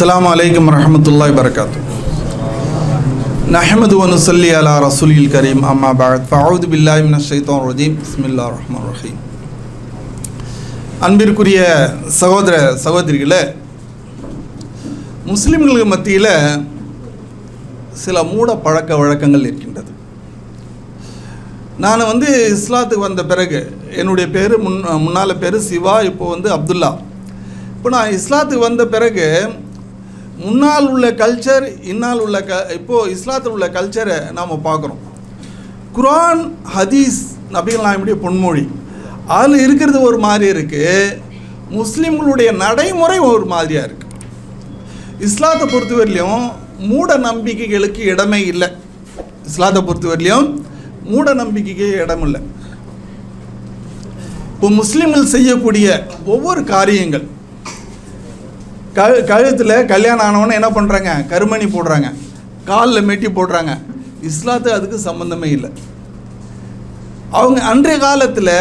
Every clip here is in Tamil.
Assalamu alaikum warahmatullahi wabarakatuh. نحمد ونصلي على رسول الكريم أما بعد فأعوذ بالله من الشيطان الرجيم بسم الله الرحمن الرحيم அன்பிற்குரிய சகோதர சகோதரிகளே முஸ்லிம்களுக்கு மத்தியில் சில மூட பழக்க வழக்கங்கள் இருக்கின்றது நான் வந்து இஸ்லாத்துக்கு வந்த பிறகு என்னுடைய பேர் முன் முன்னால் பேர் சிவா இப்போ வந்து அப்துல்லா இப்போ நான் இஸ்லாத்துக்கு வந்த பிறகு முன்னால் உள்ள கல்ச்சர் இன்னால் உள்ள க இப்போது இஸ்லாத்தில் உள்ள கல்ச்சரை நாம் பார்க்குறோம். குரான் ஹதீஸ் நபிகள் நாயமுடைய பொன்மொழி. அதில் இருக்கிறது ஒரு மாதிரி இருக்குது முஸ்லீம்களுடைய நடைமுறை ஒரு மாதிரியாக இருக்குது இஸ்லாத்தை பொறுத்தவரையிலையும் மூட நம்பிக்கைகளுக்கு இடமே இல்லை. இஸ்லாத்தை பொறுத்தவரையிலையும் மூட நம்பிக்கைக்கு இடம் இல்லை இப்போ முஸ்லீம்கள் செய்யக்கூடிய ஒவ்வொரு காரியங்கள் கழு கழுத்தில் கல்யாணம் ஆனவொன்னே என்ன பண்ணுறாங்க கருமணி போடுறாங்க. காலில் மெட்டி போடுறாங்க. இஸ்லாத்து அதுக்கு சம்மந்தமே இல்லை. அவங்க அன்றைய காலத்தில்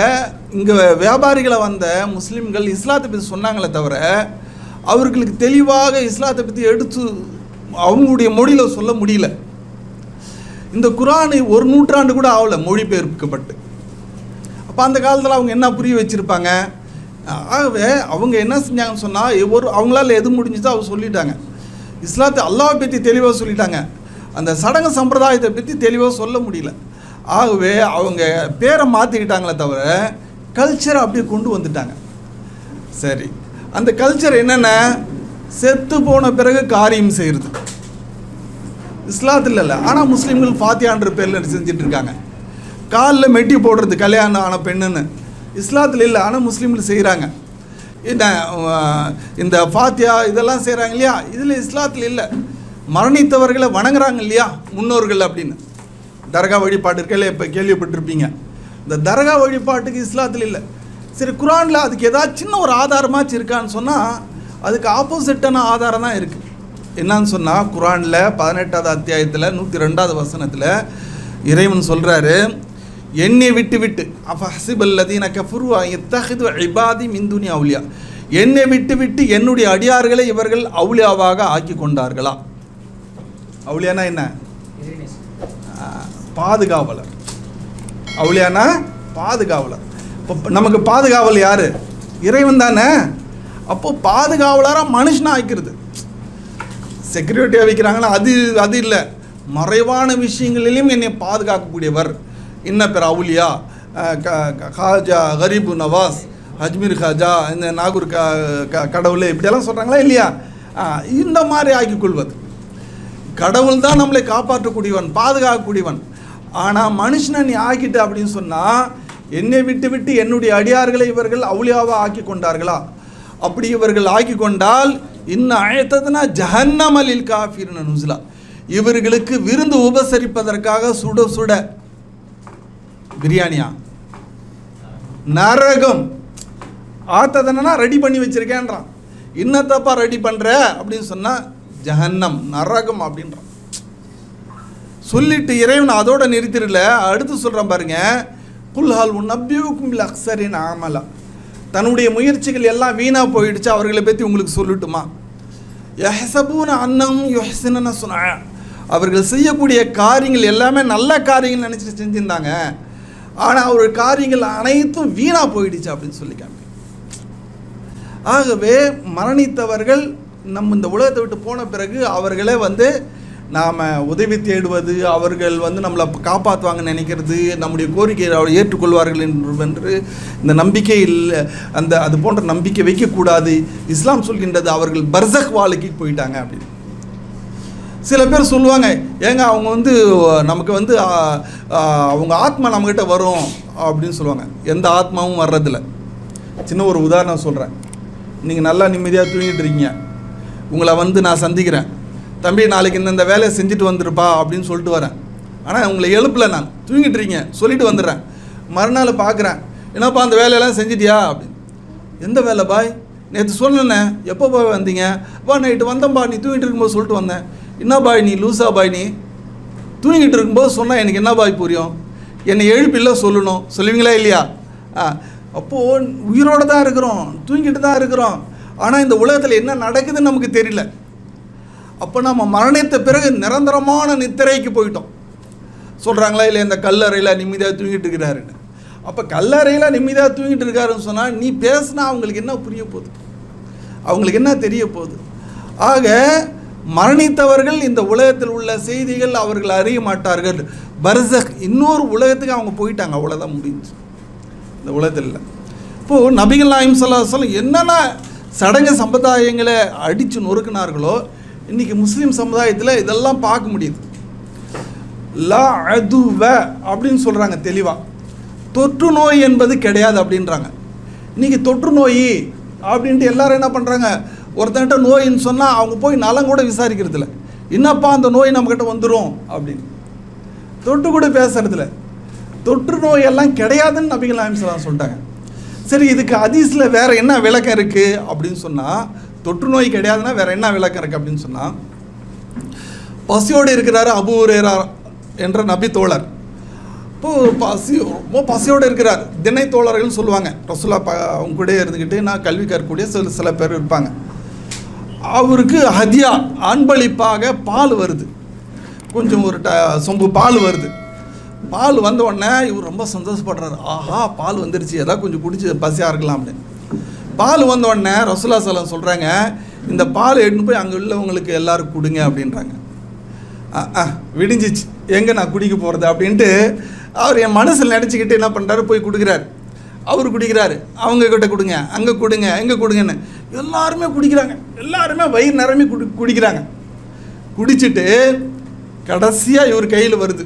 இங்கே வியாபாரிகளை வந்த முஸ்லீம்கள் இஸ்லாத்தை பற்றி சொன்னாங்களே தவிர அவர்களுக்கு தெளிவாக இஸ்லாத்தை பற்றி எடுத்து அவங்களுடைய மொழியில் சொல்ல முடியல. இந்த குரானு ஒரு நூற்றாண்டு கூட ஆகலை மொழிபெயர்க்கப்பட்டு. அப்போ அந்த காலத்தில் அவங்க என்ன புரிய வச்சுருப்பாங்க? ஆகவே அவங்க என்ன செஞ்சாங்கன்னு சொன்னால் ஒரு அவங்களால எது முடிஞ்சுதோ அவங்க சொல்லிட்டாங்க. இஸ்லாத்தை அல்லாவை பற்றி தெளிவாக சொல்லிட்டாங்க. அந்த சடங்கு சம்பிரதாயத்தை பற்றி தெளிவாக சொல்ல முடியல. ஆகவே அவங்க பேரை மாற்றிக்கிட்டாங்களே தவிர கல்ச்சரை அப்படியே கொண்டு வந்துட்டாங்க. சரி. அந்த கல்ச்சர் என்னென்ன? செத்து போன பிறகு காரியம் செய்கிறது இஸ்லாத்தில் இல்லை. ஆனால் முஸ்லீம்கள் ஃபாத்தியான்ற பேரில் செஞ்சுட்டு இருக்காங்க. காலில் மெட்டி போடுறது கல்யாணம் ஆன பெண்ணுன்னு. இஸ்லாத்தில் இல்லை ஆனால் முஸ்லீம்கள் செய்கிறாங்க என்ன இந்த ஃபாத்தியா இதெல்லாம் செய்கிறாங்க இல்லையா? இதில் இஸ்லாத்தில் இல்லை. மரணித்தவர்களை வணங்குறாங்க இல்லையா? முன்னோர்கள் அப்படின்னு. தர்கா வழிபாட்டு இருக்கல இப்போ கேள்விப்பட்டிருப்பீங்க. இந்த தர்கா வழிபாட்டுக்கு இஸ்லாத்தில் இல்லை. சரி குரானில் அதுக்கு ஏதாச்சும் சின்ன ஒரு ஆதாரமாச்சு இருக்கான்னு சொன்னால் அதுக்கு ஆப்போசிட்டான ஆதாரம் தான் இருக்குது என்னன்னு சொன்னால் குரானில் பதினெட்டாவது அத்தியாயத்தில் நூற்றி ரெண்டாவது வசனத்தில் இறைவன் சொல்கிறாரு என்னை விட்டு விட்டு. அப்போ ஹசிபல்லதீன கஃபுருவா இத்தஹிது இபாதி மிந்துனி அவுலியா. என்னை விட்டு விட்டு என்னுடைய அடியார்களை இவர்கள் அவுலியாவாக ஆக்கி கொண்டார்களா அவுலியானா என்ன? பாதுகாவலர். அவுலியானா? பாதுகாவலர். இப்போ நமக்கு பாதுகாவல் யார்? இறைவன் தானே? அப்போ பாதுகாவலராக மனுஷனாக ஆக்கிறது செக்யூரிட்டியாக வைக்கிறாங்களா? அது அது இல்லை. மறைவான விஷயங்களிலும் என்னை பாதுகாக்கக்கூடியவர். இன்ன பிற அவுலியா க- காஜா கரீபு நவாஸ் அஜ்மீர் காஜா இந்த நாகூர் க க கடவுள் இப்படியெல்லாம் சொல்கிறாங்களா இல்லையா? இந்த மாதிரி ஆக்கி கொள்வது கடவுள் தான் நம்மளை காப்பாற்றக்கூடியவன் பாதுகாக்கக்கூடியவன். ஆனால் மனுஷனை நீ ஆக்கிட்ட அப்படின்னு சொன்னால் என்னை விட்டு விட்டு என்னுடைய அடியார்களை இவர்கள் அவுளியாவாக ஆக்கி கொண்டார்களா அப்படி இவர்கள் ஆக்கி கொண்டால் இன்னும் அழைத்ததுனா ஜஹன்னமலில் காஃபிர்னு நுஸ்லா இவர்களுக்கு விருந்து உபசரிப்பதற்காக சுட சுட பிரியாணியா? நரகம். ஆத்ததனா ரெடி பண்ணி வச்சிருக்கேன்றான். இன்னத்தப்பா ரெடி பண்ணுற அப்படின்னு சொன்னால் ஜஹன்னம் நரகம் அப்படின்றான். சொல்லிட்டு இறைவன் அதோட நிறுத்திடல. அடுத்து சொல்கிறான் பாருங்க குல்ஹால் உன் நபியுக்கும் அக்சரின் ஆமலா. தன்னுடைய முயற்சிகள் எல்லாம் வீணாக போயிடுச்சு. அவர்களை பற்றி உங்களுக்கு சொல்லட்டுமா? யஹசபூன அன்னம் யொஹசின சொன்ன அவர்கள் செய்யக்கூடிய காரியங்கள் எல்லாமே நல்ல காரியங்கள் நினச்சிட்டு செஞ்சுருந்தாங்க. ஆனால் அவருடைய காரியங்கள் அனைத்தும் வீணாக போயிடுச்சு அப்படின்னு சொல்லிக்காங்க ஆகவே மரணித்தவர்கள் நம்ம இந்த உலகத்தை விட்டு போன பிறகு அவர்களே வந்து நாம் உதவி தேடுவது அவர்கள் வந்து நம்மளை காப்பாற்றுவாங்கன்னு நினைக்கிறது நம்முடைய கோரிக்கையை அவர் ஏற்றுக்கொள்வார்கள் என்று என்று இந்த நம்பிக்கை இல்லை அந்த அது போன்ற நம்பிக்கை வைக்கக்கூடாது. இஸ்லாம் சொல்கின்றது அவர்கள் பர்சக் வாழ்க்கைக்கு போயிட்டாங்க அப்படின்னு. சில பேர் சொல்லுவாங்க ஏங்க அவங்க வந்து நமக்கு வந்து அவங்க ஆத்மா நம்மக்கிட்ட வரும் அப்படின்னு சொல்லுவாங்க. எந்த ஆத்மாவும் வர்றதில்ல. சின்ன ஒரு உதாரணம் சொல்கிறேன் நீங்கள் நல்லா நிம்மதியாக தூங்கிட்டு இருக்கீங்க. உங்களை வந்து நான் சந்திக்கிறேன். தம்பி நாளைக்கு இந்தந்த வேலையை செஞ்சுட்டு வந்துருப்பா அப்படின்னு சொல்லிட்டு வரேன். ஆனால் உங்களை எழுப்பல நான். தூங்கிட்டு இருக்கீங்க. சொல்லிட்டு வந்துடுறேன். மறுநாள் பார்க்குறேன் என்னப்பா அந்த வேலையெல்லாம் செஞ்சிட்டியா? அப்படின்னு. எந்த வேலை பாய்? நேற்று சொன்னேன். எப்போ போய் வந்தீங்க? வா நைட்டு வந்தேன்பா. நீ தூங்கிட்டு இருக்கும்போது சொல்லிட்டு வந்தேன். என்ன பாய் நீ லூசா பாய் நீ? தூங்கிட்டு இருக்கும்போது சொன்னால் எனக்கு என்ன பாய் புரியும்? என்னை எழுப்பில்ல சொல்லணும். சொல்லுவீங்களா இல்லையா? ஆ. அப்போது உயிரோடு தான் இருக்கிறோம். தூங்கிட்டு தான் இருக்கிறோம். ஆனால் இந்த உலகத்தில் என்ன நடக்குதுன்னு நமக்கு தெரியல. அப்போ நம்ம மரணித்த பிறகு நிரந்தரமான நித்திரைக்கு போயிட்டோம். சொல்கிறாங்களா இல்லை இந்த கல்லறையில் நிம்மதியாக தூங்கிட்டு இருக்கிறாருன்னு? அப்போ கல்லறையில் நிம்மதியாக தூங்கிட்டு இருக்காருன்னு சொன்னால் நீ பேசுனா அவங்களுக்கு என்ன புரிய போகுது? அவங்களுக்கு என்ன தெரிய போகுது? ஆக மரணித்தவர்கள் இந்த உலகத்தில் உள்ள செய்திகள் அவர்கள் அறிய மாட்டார்கள். பர்சக் இன்னொரு உலகத்துக்கு அவங்க போயிட்டாங்க. அவ்வளோதான் முடிஞ்சு. இந்த உலகத்தில் இப்போது நபிகள் நாயம் சொல்லாசலம் என்னென்ன சடங்கு சம்பிரதாயங்களை அடித்து நொறுக்கினார்களோ இன்றைக்கி முஸ்லீம் சமுதாயத்தில் இதெல்லாம் பார்க்க முடியுது. லா அதுவ அப்படின்னு சொல்கிறாங்க தெளிவாக தொற்று நோய் என்பது கிடையாது அப்படின்றாங்க. இன்றைக்கி தொற்று நோய் அப்படின்ட்டு எல்லாரும் என்ன பண்ணுறாங்க ஒருத்தன்கிட்ட நோயின்னு சொன்னால் அவங்க போய் நலம் கூட விசாரிக்கிறதில்ல. என்னப்பா அந்த நோய் நம்மக்கிட்ட வந்துடும் அப்படின்னு. தொட்டு கூட பேசுறதில்ல. தொற்று நோய் எல்லாம் கிடையாதுன்னு நபிகள் நாயம் சொல்லிட்டாங்க. சரி இதுக்கு அதீஸில் வேற என்ன விளக்கம் இருக்குது அப்படின்னு சொன்னால் தொற்று நோய் கிடையாதுன்னா வேற என்ன விளக்கம் இருக்குது அப்படின்னு சொன்னால் பசியோடு இருக்கிறாரு அபூரேரா என்ற நபி தோழர். இப்போ பசி ரொம்ப பசியோடு இருக்கிறார். தினை தோழர்கள்னு சொல்லுவாங்க. ரசுல்லா ப அவங்க கூட இருந்துக்கிட்டு நான் கல்வி கற்கக்கூடிய சில சில பேர் இருப்பாங்க. அவருக்கு ஹதியா அன்பளிப்பாக பால் வருது. கொஞ்சம் ஒரு ட சொம்பு பால் வருது. பால் வந்த உடனே இவர் ரொம்ப சந்தோஷப்படுறாரு. ஆஹா பால் வந்துருச்சு. ஏதாவது கொஞ்சம் குடிச்சு பசியாக இருக்கலாம் அப்படின்னு பால் வந்த உடனே ரசுல்லா சலம் சொல்கிறாங்க இந்த பால் எடுத்துன்னு போய் அங்கே உள்ளவங்களுக்கு எல்லாரும் கொடுங்க அப்படின்றாங்க. ஆ ஆ விடிஞ்சிச்சு. எங்கே நான் குடிக்க போகிறது அப்படின்ட்டு அவர் என் மனசில் நினச்சிக்கிட்டு என்ன பண்ணுறாரு போய் கொடுக்குறாரு. அவர் குடிக்கிறாரு. அவங்க கிட்ட கொடுங்க. அங்கே கொடுங்க. எங்கே கொடுங்கன்னு. எல்லாருமே குடிக்கிறாங்க. எல்லாருமே வயிறு நிரம்பி குடி குடிக்கிறாங்க. குடிச்சிட்டு கடைசியாக இவர் கையில் வருது.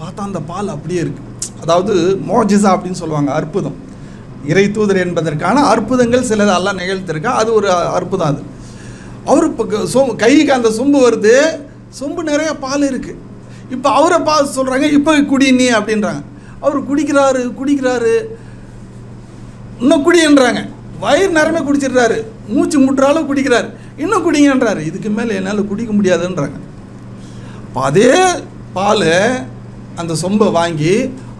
பார்த்தா அந்த பால் அப்படியே இருக்குது அதாவது மோஜிசா அப்படின்னு சொல்லுவாங்க அற்புதம். இறை தூதர் என்பதற்கான அற்புதங்கள் சிலது எல்லாம் நிகழ்த்திருக்கா. அது ஒரு அற்புதம் அது. அவர் இப்போ சொம் கைக்கு அந்த சொம்பு வருது. சொம்பு நிறைய பால் இருக்குது இப்போ அவரை பார்த்து சொல்கிறாங்க இப்போ குடி நீ அப்படின்றாங்க. அவர் குடிக்கிறாரு குடிக்கிறாரு. இன்னும் குடின்றாங்க வயிறு நிறமே குடிச்சிடுறாரு. மூச்சு முட்டுற அளவு குடிக்கிறாரு. இன்னும் குடிங்கன்றாரு. இதுக்கு மேலே என்னால் குடிக்க முடியாதுன்றாங்க. அதே பால் அந்த சொம்பை வாங்கி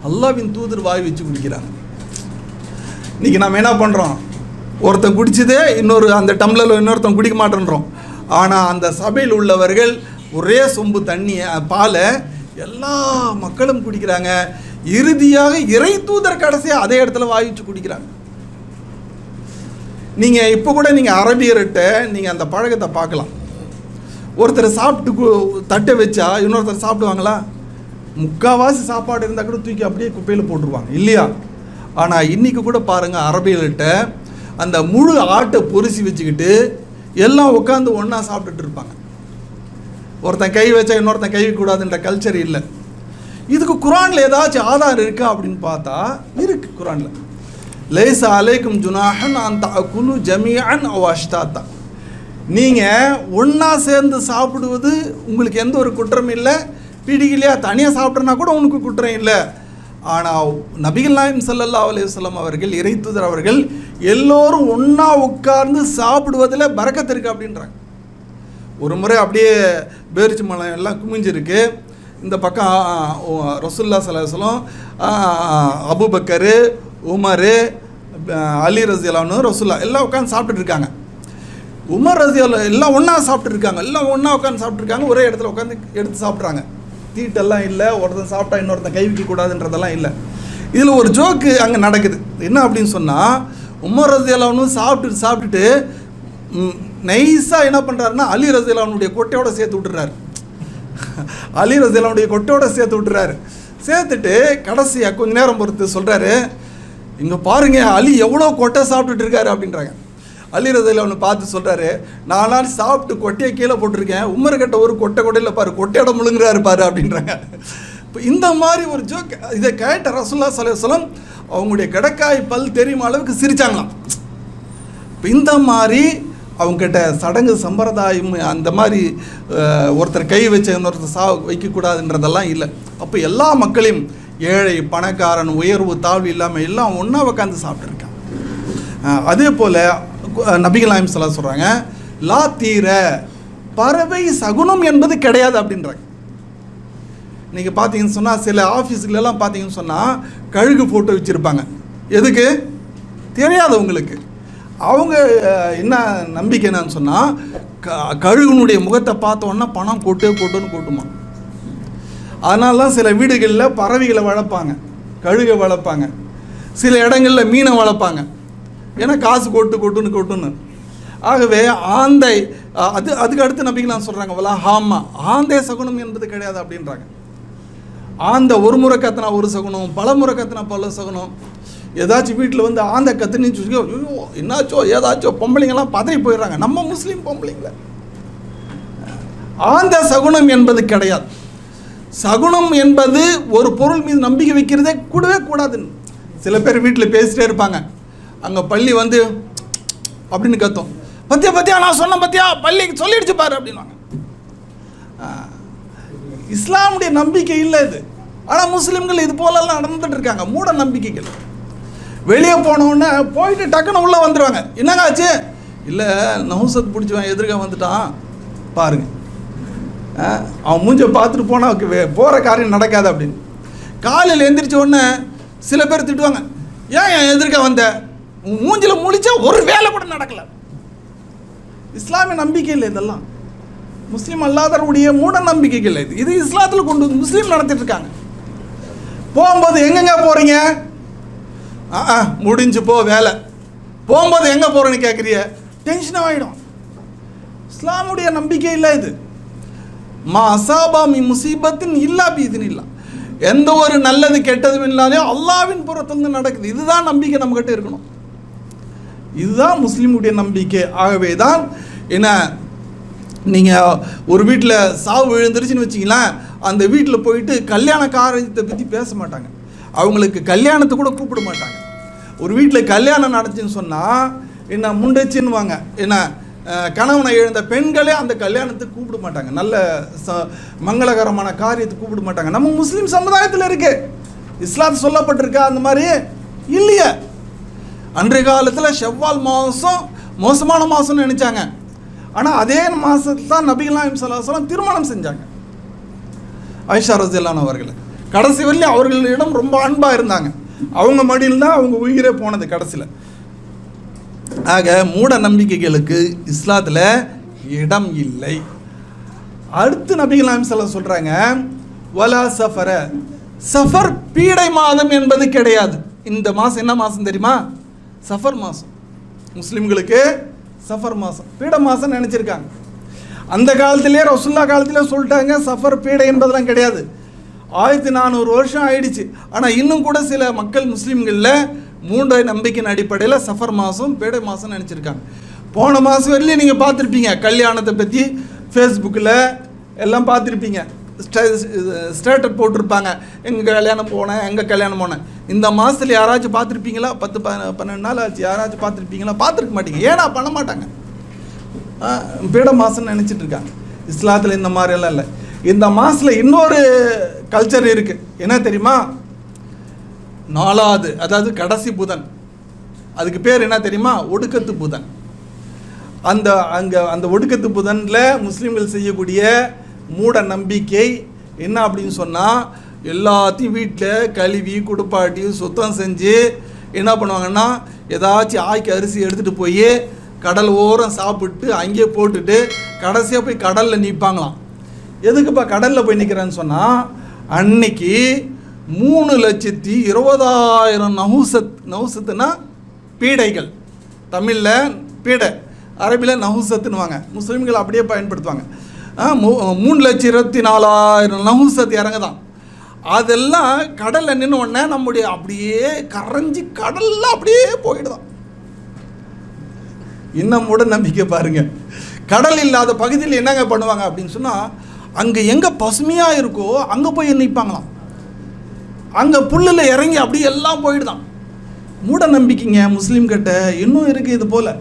அல்லாவின் தூதர் வாய் வச்சு குடிக்கிறாங்க. இன்றைக்கி நம்ம என்ன பண்ணுறோம் ஒருத்தன் குடிச்சதே இன்னொரு அந்த டம்ளரில் இன்னொருத்தன் குடிக்க மாட்டேன்றோம். ஆனால் அந்த சபையில் உள்ளவர்கள் ஒரே சொம்பு தண்ணியை பாலை எல்லா மக்களும் குடிக்கிறாங்க. இறுதியாக இறை தூதர் கடைசியாக அதே இடத்துல வாய் வச்சு குடிக்கிறாங்க. நீங்கள் இப்போ கூட நீங்கள் அரபியர்கிட்ட நீங்கள் அந்த பழக்கத்தை பார்க்கலாம். ஒருத்தர் சாப்பிட்டு கு- தட்டை வச்சா இன்னொருத்தர் சாப்பிடுவாங்களா? முக்கால்வாசி சாப்பாடு இருந்தால் கூட தூக்கி அப்படியே குப்பையில் போட்டுருவாங்க இல்லையா? ஆனால் இன்றைக்கி கூட பாருங்கள் அரபியர்கிட்ட அந்த முழு ஆட்டை பொரிசி வச்சுக்கிட்டு எல்லாம் உட்காந்து ஒன்றா சாப்பிட்டுட்டு இருப்பாங்க. ஒருத்தன் கை வச்சா இன்னொருத்தன் கை கூடாதுன்ற கல்ச்சர் இல்லை. இதுக்கு குரானில் ஏதாச்சும் ஆதாரம் இருக்கா அப்படின்னு பார்த்தா இருக்கு குரானில். லேச அலைக்கும் ஜுனாஹன் அந்த குலு ஜமியான் அவாஷ்டாத்தா நீங்கள் ஒன்றா சேர்ந்து சாப்பிடுவது உங்களுக்கு எந்த ஒரு குற்றம் இல்லை. பிடிக்கலையா தனியாக சாப்பிட்றனா கூட உனக்கு குற்றம் இல்லை. ஆனால் நபிகள் நாயம் சல்லல்லா அலைஹி அவர்கள் இறைத்துதர் அவர்கள் எல்லோரும் ஒன்றா உட்கார்ந்து சாப்பிடுவதில் பறக்கத்து இருக்கு அப்படின்றாங்க. ஒரு முறை அப்படியே பேரிச்சி மலம் எல்லாம் குமிஞ்சிருக்கு. இந்த பக்கம் ரசுல்லா சலாஹலம் அபுபக்கரு உமர் அலி ரசியலானு ரசுல்லா எல்லாம் உட்காந்து சாப்பிட்டுட்டு இருக்காங்க. உமர் ரசியல் எல்லாம் ஒன்றா சாப்பிட்டு இருக்காங்க. எல்லாம் ஒன்றா உட்காந்து சாப்பிட்ருக்காங்க ஒரே இடத்துல உட்காந்து எடுத்து சாப்பிட்றாங்க. தீட்டெல்லாம் இல்லை ஒருத்தன் சாப்பிட்டா இன்னொருத்தன் கை கூடாதுன்றதெல்லாம் இல்லை. இதில் ஒரு ஜோக்கு அங்கே நடக்குது. என்ன அப்படின்னு சொன்னால் உமர் ரசியலானும் சாப்பிட்டு சாப்பிட்டுட்டு நைஸாக என்ன பண்ணுறாருன்னா அலி ரசியலானுடைய கொட்டையோட சேர்த்து விட்டுறாரு. அலி ரசியலானுடைய கொட்டையோட சேர்த்து விட்டுறாரு. சேர்த்துட்டு கடைசியாக கொஞ்ச நேரம் பொறுத்து சொல்கிறாரு இங்கே பாருங்க அலி எவ்வளோ கொட்டை சாப்பிட்டுட்டு இருக்காரு அப்படின்றாங்க. அலி ரதையில் அவனை பார்த்து சொல்கிறாரு நானாலும் சாப்பிட்டு கொட்டையை கீழே போட்டிருக்கேன் உமர் கட்ட ஒரு கொட்டை கொட்டையில் பாரு கொட்டையோட முழுங்குறாரு பாரு அப்படின்றாங்க. இப்போ இந்த மாதிரி ஒரு ஜோக் இதை கேட்ட ரசுல்லா சலேசலம் அவங்களுடைய கடக்காய் பல் தெரியும் அளவுக்கு சிரிச்சாங்களாம். இப்போ இந்த மாதிரி அவங்ககிட்ட சடங்கு சம்பிரதாயம் அந்த மாதிரி ஒருத்தர் கை வச்ச இன்னொருத்தர் சா வைக்கக்கூடாதுன்றதெல்லாம் இல்லை. அப்போ எல்லா மக்களையும் ஏழை பணக்காரன் உயர்வு தாழ்வு இல்லாமல் எல்லாம் ஒன்றா உட்காந்து சாப்பிட்ருக்கான் அதே போல் நபிகள் நாயம் சொல்ல சொல்கிறாங்க லா தீர பறவை சகுனம் என்பது கிடையாது அப்படின்றாங்க. நீங்கள் பார்த்தீங்கன்னு சொன்னால் சில ஆஃபீஸுகளெல்லாம் பார்த்தீங்கன்னு சொன்னால் கழுகு ஃபோட்டோ வச்சுருப்பாங்க. எதுக்கு? தெரியாது உங்களுக்கு. அவங்க என்ன நம்பிக்கை என்னன்னு சொன்னால் க கழுகுனுடைய முகத்தை பார்த்தோன்னா பணம் கொட்டு கொட்டுன்னு கொட்டுமா? அதனால தான் சில வீடுகளில் பறவைகளை வளர்ப்பாங்க கழுகை வளர்ப்பாங்க. சில இடங்களில் மீனை வளர்ப்பாங்க. ஏன்னா காசு கொட்டு கொட்டுன்னு கொட்டுன்னு. ஆகவே ஆந்தை அது அதுக்கு அடுத்து நம்பிக்கலாம் சொல்கிறாங்க வலா ஹாமா ஆந்தை சகுனம் என்பது கிடையாது அப்படின்றாங்க. ஆந்த ஒரு முறை கத்தினா ஒரு சகுனம் பல முறை கத்தினா பல சகுனம். ஏதாச்சும் வீட்டில் வந்து ஆந்த கத்துன்னு ஐயோ என்னாச்சோ ஏதாச்சோ பொம்பளைங்கெல்லாம் பதறி போயிடுறாங்க. நம்ம முஸ்லீம் பொம்பளைங்கள. ஆந்த சகுனம் என்பது கிடையாது. சகுனம் என்பது ஒரு பொருள் மீது நம்பிக்கை வைக்கிறதே கூடவே கூடாதுன்னு. சில பேர் வீட்டில் பேசிட்டே இருப்பாங்க. அங்கே பள்ளி வந்து அப்படின்னு கத்தும். பத்தியா பத்தியா நான் சொன்ன பத்தியா? பள்ளி சொல்லிடுச்சு பாரு அப்படின்வாங்க இஸ்லாமுடைய நம்பிக்கை இல்லை இது. ஆனால் முஸ்லீம்கள் இது போலெல்லாம் நடந்துட்டு இருக்காங்க. மூட நம்பிக்கைகள். வெளியே போனவுடனே போயிட்டு டக்குன்னு உள்ளே வந்துடுவாங்க என்னங்க ஆச்சு? இல்லை நவுசத் பிடிச்சவன் எதிர்க்க வந்துட்டான். பாருங்கள் அவன் மூஞ்ச பார்த்துட்டு போனால் போகிற காரியம் நடக்காது அப்படின்னு. காலையில் எந்திரிச்ச உடனே சில பேர் திட்டுவாங்க ஏன் என் எதிர்க்க வந்த? மூஞ்சில் முழிச்சா ஒரு வேலை கூட நடக்கலை. இஸ்லாமிய நம்பிக்கை இல்லை இதெல்லாம். முஸ்லீம் அல்லாதவருடைய மூட நம்பிக்கைகள் இது. இது இஸ்லாத்தில் கொண்டு வந்து முஸ்லீம் நடத்திட்டு இருக்காங்க. போகும்போது எங்கெங்க போகிறீங்க ஆ ஆ, முடிஞ்சு போ வேலை. போகும்போது எங்கே போகிறேன்னு கேட்குறிய டென்ஷன் ஆகிடும் இஸ்லாமுடைய நம்பிக்கை இல்லை இது. மா அசாபா மி முசீபத்தின் இல்லா பீதின் இல்லா எந்த ஒரு நல்லது கெட்டதும் இல்லாதே அல்லாவின் புறத்திலிருந்து நடக்குது. இதுதான் நம்பிக்கை நம்மக்கிட்ட இருக்கணும். இதுதான் முஸ்லீமுடைய நம்பிக்கை. ஆகவே தான் என்ன நீங்கள் ஒரு வீட்டில் சாவு விழுந்துருச்சுன்னு வச்சிங்களேன் அந்த வீட்டில் போயிட்டு கல்யாண காரியத்தை பற்றி பேச மாட்டாங்க. அவங்களுக்கு கல்யாணத்தை கூட கூப்பிட மாட்டாங்க. ஒரு வீட்டில் கல்யாணம் நடந்துச்சுன்னு சொன்னால் என்ன முண்டச்சின்னுவாங்க. என்ன கணவனை இழந்த பெண்களே அந்த கல்யாணத்துக்கு கூப்பிட மாட்டாங்க. நல்ல ச மங்களகரமான காரியத்தை கூப்பிட மாட்டாங்க. நம்ம முஸ்லீம் சமுதாயத்தில் இருக்கு. இஸ்லாம் சொல்லப்பட்டிருக்கா? அந்த மாதிரி இல்லையே. அன்றைய காலத்தில் செவ்வால் மாதம் மோசமான மாதம்னு நினச்சாங்க. ஆனால் அதே மாதத்தில் தான் நபிகளாம் சலாஹலம் திருமணம் செஞ்சாங்க. ஐஷா ரசிலான் அவர்கள். கடைசி வரையிலும் அவர்களிடம் ரொம்ப அன்பாக இருந்தாங்க. அவங்க மடியில் தான் அவங்க உயிரே போனது கடைசியில். ஆக மூட நம்பிக்கைகளுக்கு இஸ்லாத்தில் இடம் இல்லை. அடுத்து நபிகள் சொல்ல சொல்கிறாங்க வலா சஃபர. சஃபர் பீடை மாதம் என்பது கிடையாது. இந்த மாதம் என்ன மாதம் தெரியுமா? சஃபர் மாதம். முஸ்லீம்களுக்கு சஃபர் மாதம். பீட மாதம் நினச்சிருக்காங்க. அந்த காலத்திலே ரசுல்லா காலத்திலே சொல்லிட்டாங்க சஃபர் பீடை என்பதெல்லாம் கிடையாது. ஆயிரத்தி நானூறு வருஷம் ஆயிடுச்சு. ஆனால் இன்னும் கூட சில மக்கள் முஸ்லீம்களில் மூன்று நம்பிக்கையின் அடிப்படையில் சஃபர் மாதம் பேடை மாதம் நினச்சிருக்காங்க. போன மாதம் வரையிலும் நீங்கள் பார்த்துருப்பீங்க. கல்யாணத்தை பற்றி ஃபேஸ்புக்கில் எல்லாம் பார்த்துருப்பீங்க. ஸ்டேட்டஸ் போட்டிருப்பாங்க. எங்கள் கல்யாணம் போனேன் எங்கள் கல்யாணம் போனேன். இந்த மாதத்தில் யாராச்சும் பார்த்துருப்பீங்களா? பத்து ப பன்னெண்டு நாள் ஆச்சு. யாராச்சும் பார்த்துருப்பீங்களா? பார்த்துருக்க மாட்டீங்க. ஏன்னா பண்ண மாட்டாங்க. பீட மாதம்னு நினச்சிட்டு இருக்காங்க. இஸ்லாத்தில் இந்த மாதிரியெல்லாம் இல்லை. இந்த மாதத்தில் இன்னொரு கல்ச்சர் இருக்குது என்ன தெரியுமா? நாலாவது அதாவது கடைசி புதன். அதுக்கு பேர் என்ன தெரியுமா? ஒடுக்கத்து புதன். அந்த அங்கே அந்த ஒடுக்கத்து புதனில் முஸ்லீம்கள் செய்யக்கூடிய மூட நம்பிக்கை என்ன அப்படின்னு சொன்னால் எல்லாத்தையும் வீட்டில் கழுவி குடுப்பாட்டி சுத்தம் செஞ்சு என்ன பண்ணுவாங்கன்னா ஏதாச்சும் ஆய்க்கு அரிசி எடுத்துகிட்டு போய் கடல் ஓரம் சாப்பிட்டு அங்கேயே போட்டுட்டு கடைசியாக போய் கடலில் நிற்பாங்களாம் எதுக்குப்பா கடலில் போய் நிற்கிறேன்னு சொன்னால் அன்னைக்கு மூணு லட்சத்தி இருபதாயிரம் நகுசத் நவுசத்துனா பீடைகள். தமிழில் பீடை அரபியில் நஹுசத்துன்னுவாங்க முஸ்லீம்கள் அப்படியே பயன்படுத்துவாங்க. மூ- மூணு லட்சம் இருபத்தி நாலாயிரம் நஹுசத் இறங்குதான். அதெல்லாம் கடலில் நின்று உடனே நம்முடைய அப்படியே கரைஞ்சி கடலில் அப்படியே போயிடுதான். இன்னும் கூட நம்பிக்கை பாருங்கள் கடல் இல்லாத பகுதியில் என்னங்க பண்ணுவாங்க அப்படின்னு சொன்னால் அங்கே எங்கே பசுமையாக இருக்கோ அங்கே போய் நிற்பாங்களாம் அங்கே புல்லில் இறங்கி அப்படியே எல்லாம் போயிடுதான். மூட நம்பிக்கைங்க முஸ்லீம் கிட்ட இன்னும் இருக்குது இது போல்.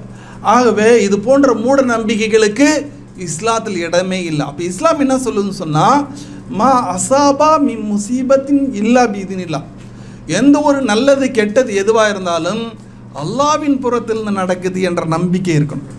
ஆகவே இது போன்ற மூட நம்பிக்கைகளுக்கு இஸ்லாத்தில் இடமே இல்லை. அப்போ இஸ்லாம் என்ன சொல்லுதுன்னு சொன்னால் மா அசாபா மி முசீபத்தின் இல்லா பீதினில்லா. எந்த ஒரு நல்லது கெட்டது எதுவாக இருந்தாலும் அல்லாவின் புறத்தில் நடக்குது என்ற நம்பிக்கை இருக்கணும்.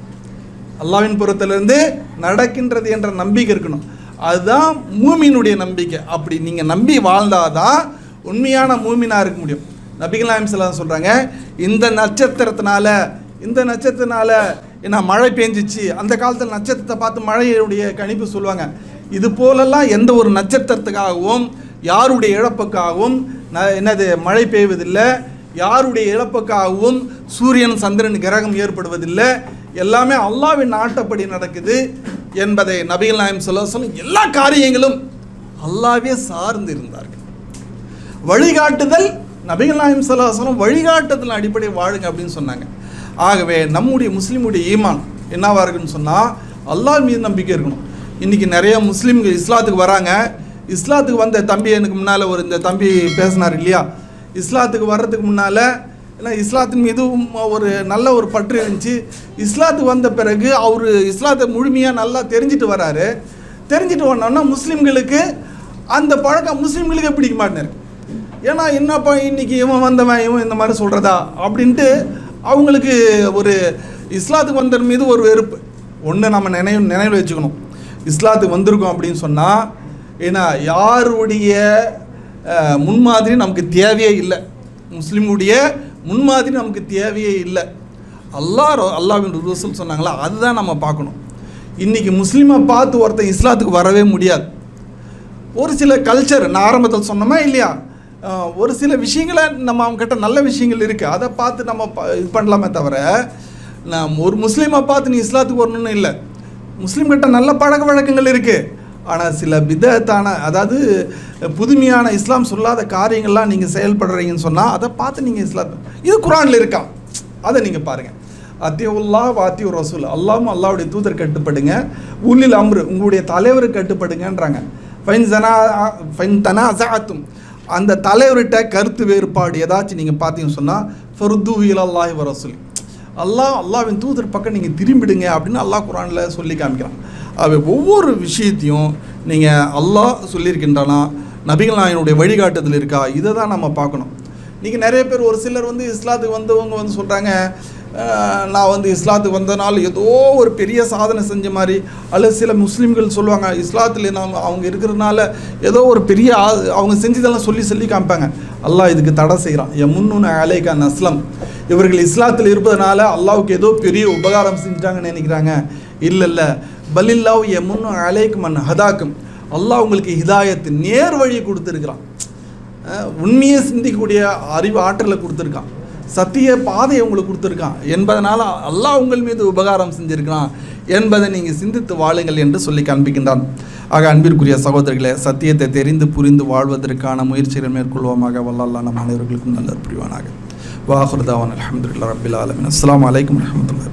அல்லாவின் புறத்திலிருந்து நடக்கின்றது என்ற நம்பிக்கை இருக்கணும். அதுதான் மூமியினுடைய நம்பிக்கை. அப்படி நீங்கள் நம்பி வாழ்ந்தாதான் உண்மையான மூமினாக இருக்க முடியும். நபிகள் நாயம் செல்லாம் சொல்கிறாங்க இந்த நட்சத்திரத்தினால இந்த நட்சத்திரத்தினால என்ன மழை பெஞ்சிச்சு அந்த காலத்தில் நட்சத்திரத்தை பார்த்து மழையுடைய கணிப்பு சொல்லுவாங்க. இது போலெல்லாம் எந்த ஒரு நட்சத்திரத்துக்காகவும் யாருடைய இழப்புக்காகவும் ந- என்னது மழை பெய்வதில்லை. யாருடைய இழப்புக்காகவும் சூரியன் சந்திரன் கிரகம் ஏற்படுவதில்லை. எல்லாமே அல்லாவின் நாட்டப்படி நடக்குது என்பதை நபிகள் நாயம் சொல்ல சொல்ல எல்லா காரியங்களும் அல்லாவே சார்ந்து இருந்தார்கள். வழிகாட்டுதல் நபிகள் நாயம் சல்லாஹலம் வழிகாட்டுதல் அடிப்படை வாழுங்க அப்படின்னு சொன்னாங்க. ஆகவே நம்முடைய முஸ்லீமுடைய ஈமான் என்னவாக இருக்குன்னு சொன்னால் அல்லாஹ் மீது நம்பிக்கை இருக்கணும். இன்றைக்கி நிறைய முஸ்லீம்கள் இஸ்லாத்துக்கு வராங்க. இஸ்லாத்துக்கு வந்த தம்பி எனக்கு முன்னால் ஒரு இந்த தம்பி பேசினார் இல்லையா? இஸ்லாத்துக்கு வர்றதுக்கு முன்னால் ஏன்னா இஸ்லாத்தின் மீது ஒரு நல்ல ஒரு பற்று இருந்துச்சு. இஸ்லாத்துக்கு வந்த பிறகு அவர் இஸ்லாத்தை முழுமையாக நல்லா தெரிஞ்சுட்டு வராரு. தெரிஞ்சுட்டு வந்தோன்னா முஸ்லீம்களுக்கு அந்த பழக்கம் முஸ்லீம்களுக்கே பிடிக்க மாட்டேன் ஏன்னா என்னப்பா இன்னைக்கு இவன் வந்தவன் இவன் இந்த மாதிரி சொல்கிறதா அப்படின்ட்டு அவங்களுக்கு ஒரு இஸ்லாத்துக்கு வந்தவர் மீது ஒரு வெறுப்பு. ஒன்று நம்ம நினைவு நினைவில் வச்சுக்கணும். இஸ்லாத்துக்கு வந்திருக்கோம் அப்படின்னு சொன்னால் ஏன்னா யாருடைய முன்மாதிரி நமக்கு தேவையே இல்லை. முஸ்லீமுடைய முன்மாதிரி நமக்கு தேவையே இல்லை. அல்லாஹ் அல்லாவின் ரூசல் சொன்னாங்களா? அதுதான் நம்ம பார்க்கணும். இன்றைக்கி முஸ்லீமை பார்த்து ஒருத்தன் இஸ்லாத்துக்கு வரவே முடியாது. ஒரு சில கல்ச்சர் நான் ஆரம்பத்தில் சொன்னோமா இல்லையா? ஒரு சில விஷயங்களை நம்ம அவங்ககிட்ட நல்ல விஷயங்கள் இருக்குது அதை பார்த்து நம்ம ப- இது பண்ணலாமே தவிர நான் ஒரு முஸ்லீமை பார்த்து நீ இஸ்லாத்துக்கு வரணும்னு இல்லை. முஸ்லீம்கிட்ட நல்ல பழக்க வழக்கங்கள் இருக்குது ஆனால் சில விதத்தான அதாவது புதுமையான இஸ்லாம் சொல்லாத காரியங்கள்லாம் நீங்கள் செயல்படுறீங்கன்னு சொன்னால் அதை பார்த்து நீங்கள் இஸ்லாம் இது குரானில் இருக்கா? அதை நீங்கள் பாருங்கள் அத்தியுல்லா வாத்தியூ ரசூல். அல்லாமும் அல்லாவுடைய தூதர் கட்டுப்படுங்க. உள்ளில் அம்ரு உங்களுடைய தலைவர் கட்டுப்படுங்கன்றாங்க. ஃபைன் ஜனா ஃபைன் தனா அசாத்தும் அந்த தலைவர்கிட்ட கருத்து வேறுபாடு ஏதாச்சும் நீங்கள் பார்த்தீங்கன்னு சொன்னால் ஃபருத்து இலல்லாஹி வ ரசூல். அல்லாஹ் அல்லாவின் தூதர் பக்கம் நீங்கள் திரும்பிடுங்க அப்படின்னு அல்லாஹ் குரானில் சொல்லி காமிக்கிறான். அவை ஒவ்வொரு விஷயத்தையும் நீங்கள் அல்லாஹ் சொல்லியிருக்கின்றானா நபிகள் நாயனுடைய வழிகாட்டுதல் இருக்கா இதை தான் நம்ம பார்க்கணும். இன்றைக்கி நிறைய பேர் ஒரு சிலர் வந்து இஸ்லாத்துக்கு வந்தவங்க வந்து சொல்கிறாங்க நான் வந்து இஸ்லாத்துக்கு வந்தனால ஏதோ ஒரு பெரிய சாதனை செஞ்ச மாதிரி அல்லது சில முஸ்லீம்கள் சொல்லுவாங்க இஸ்லாத்தில் நம்ம அவங்க இருக்கிறதுனால ஏதோ ஒரு பெரிய ஆ- அவங்க செஞ்சதெல்லாம் சொல்லி சொல்லி காமிப்பாங்க. அல்லாஹ் இதுக்கு தடை செய்கிறான் எமுன்னு அலேகா நஸ்லம். இவர்கள் இஸ்லாத்தில் இருப்பதனால அல்லாவுக்கு ஏதோ பெரிய உபகாரம் செஞ்சிட்டாங்கன்னு நினைக்கிறாங்க. இல்லை இல்லை பலில்லாவு எமுன்னு அலைக்கு மன் ஹதாக்கும். அல்லாஹ் உங்களுக்கு ஹிதாயத்து நேர் வழியை கொடுத்துருக்குறான். உண்மையை சிந்திக்கக்கூடிய அறிவு ஆற்றலை கொடுத்துருக்கான். சத்திய பாதையை உங்களுக்கு கொடுத்துருக்கான். என்பதனால் அல்லாஹ் உங்கள் மீது உபகாரம் செஞ்சுருக்கிறான் என்பதை நீங்கள் சிந்தித்து வாழுங்கள் என்று சொல்லி காண்பிக்கின்றான். ஆக அன்பிற்குரிய சகோதரர்களே சத்தியத்தை தெரிந்து புரிந்து வாழ்வதற்கான முயற்சிகள் மேற்கொள்வோமாக. வல்லல்லா நம் அனைவர்களுக்கும் நல்லது புரிவானாக. வாஹுர்தாவான் அலமதுல்லா ரபில் ஆலமின். அஸ்லாம் வலைக்கம் வரமத்துல்லா